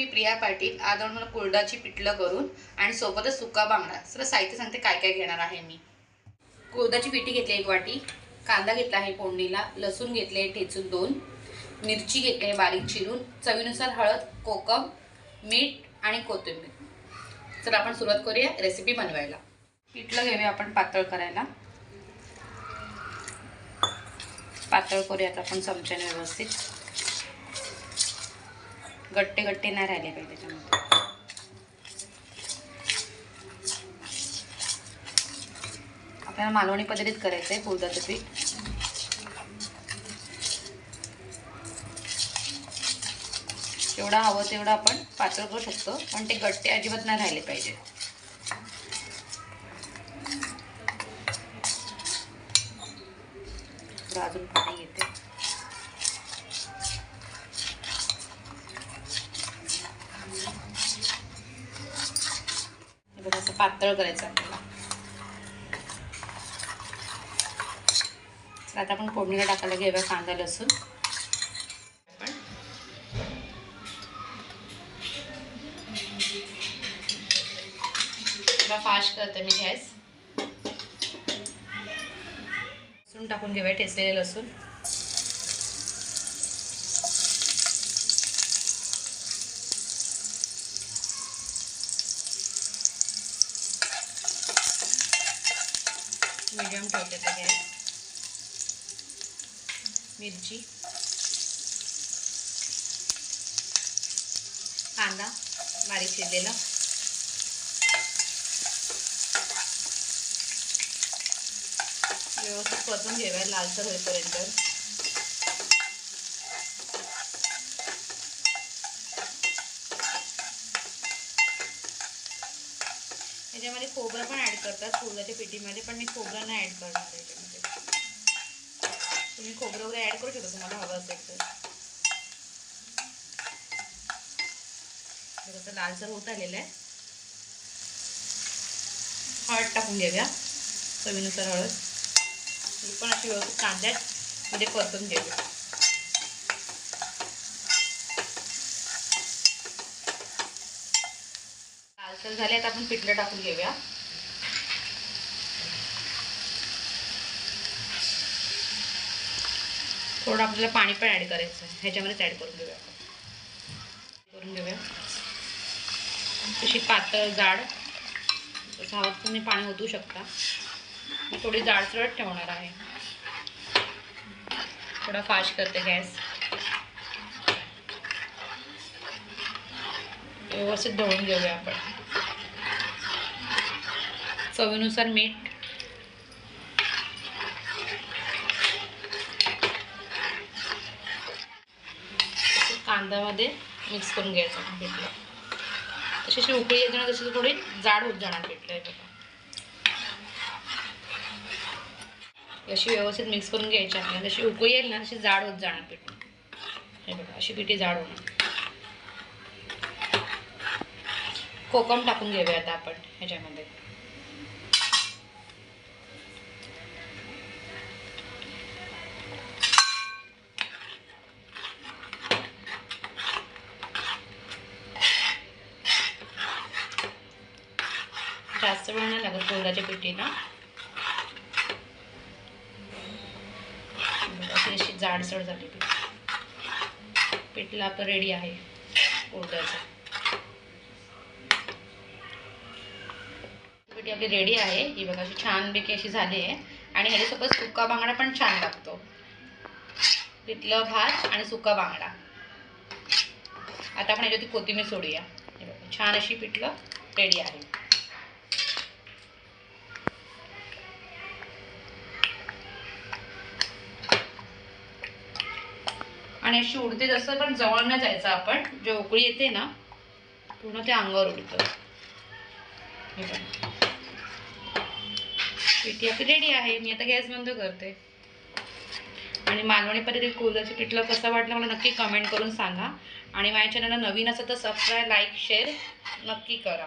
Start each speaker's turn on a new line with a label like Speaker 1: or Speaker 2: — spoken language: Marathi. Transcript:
Speaker 1: मी प्रिया पाटील आज म्हणून कुरडाची पिठलं करून आणि सोबतच सुका बांगडा. सर साहित्य सांगते काय काय घेणार आहे मी. कुरडाची पिठी घेतली एक वाटी कांदा घेतला आहे फोडणीला लसूण घेतले ठेचून दोन मिरची घेतली आहे बारीक चिरून चवीनुसार हळद कोकम मीठ आणि कोथिंबीर. चला आपण सुरुवात करूया रेसिपी बनवायला. पिठलं घेऊया आपण पातळ करायला. पातळ करूयात आपण चमच्याने व्यवस्थित. गट्टे गट्टे नाही राहिले पाहिजे त्याच्यामध्ये. आपल्याला मालवणी पद्धतीत करायचं आहे कुळदाचं पीठ. जेवढं हवं तेवढं आपण पातळ करू शकतो पण ते गट्टे अजिबात नाही राहिले पाहिजे. अजून पाणी घेते हे बघा असं पातळ करायचं आपल्याला. तर आता आपण फोडणीला टाकायला घेऊया कांदा लसूण. आपण फास्ट करते मी गॅस. लसूण टाकून घेऊया ठेचलेले लसूण. मीडियम ठेवते ते गॅस मिरची. कांदा बारीक शिजलेला व्यवस्थित परतून घेऊया लालसर होईपर्यंत. याच्यामध्ये खोबरं पण ॲड करतात खोबऱ्याच्या पेटीमध्ये पण मी खोबरं नाही ॲड करणार त्याच्यामध्ये. याच्यामध्ये तुम्ही खोबरं वगैरे ॲड करू शकता तुम्हाला हवं असेल तर. थोडंसं लालसर होत आलेलं आहे. हळद टाकून घेऊया चवीनुसार हळद. ही पण अशी व्यवस्थित कांद्यात म्हणजे परतून घेऊया. लालसर झाले आता आपण पिठलं टाकून घेऊया. थोडं आपल्याला पाणी पण ॲड करायचं आहे. ह्याच्यामध्येच ॲड करून घेऊया आपण. करून घेऊया. तशी पातळ जाड तसं हवं तुम्ही पाणी ओतू शकता. मी थोडी जाडसरट ठेवणार आहे. थोडा फास्ट करते गॅस. व्यवस्थित ढवळून घेऊया आपण. चवीनुसार मीठ. कांद्यामध्ये मिक्स करून घ्यायचं पिठलं. तशी अशी उकळी येत ना तशी थोडी जाड होत जाणार पिठलं आहे बघा. अशी व्यवस्थित मिक्स करून घ्यायची आपल्याला. जशी उकळी येईल ना तशी जाड होत जाणार पीठ हे बघा अशी पिठी जाड होणार. कोकम टाकून घेऊया आता आपण ह्याच्यामध्ये. जास्त वेळ नाही लागत कोरड्याच्या पिठीला. अशी अशी जाडसड झाली पीठ. पीठला आपण रेडी आहे. उडदाचं. पिठी आपली रेडी आहे. ही बघा अशी छानपैकी अशी झाली आहे. आणि ह्याच्यासोबत सुका बांगडा पण छान लागतो. पिठलं भात आणि सुका बांगडा. आता आपण ह्याच्यावरती कोथिंबीर सोडूया. हे बघा छान अशी पिठलं रेडी आहे. आणि अशी उडते जसं पण जवळ नाही जायचं आपण जे उकळी येते ना पूर्ण ते अंगावर उडतं. हे बघा. पिठी आपली रेडी आहे. मी आता गॅस बंद करते. आणि मालवणी पद्धतीत कुळदाचं पिठलं कसं वाटलं मला नक्की कमेंट करून सांगा. आणि माझ्या चॅनलला नवीन असं तर सबस्क्राईब लाईक शेअर नक्की करा.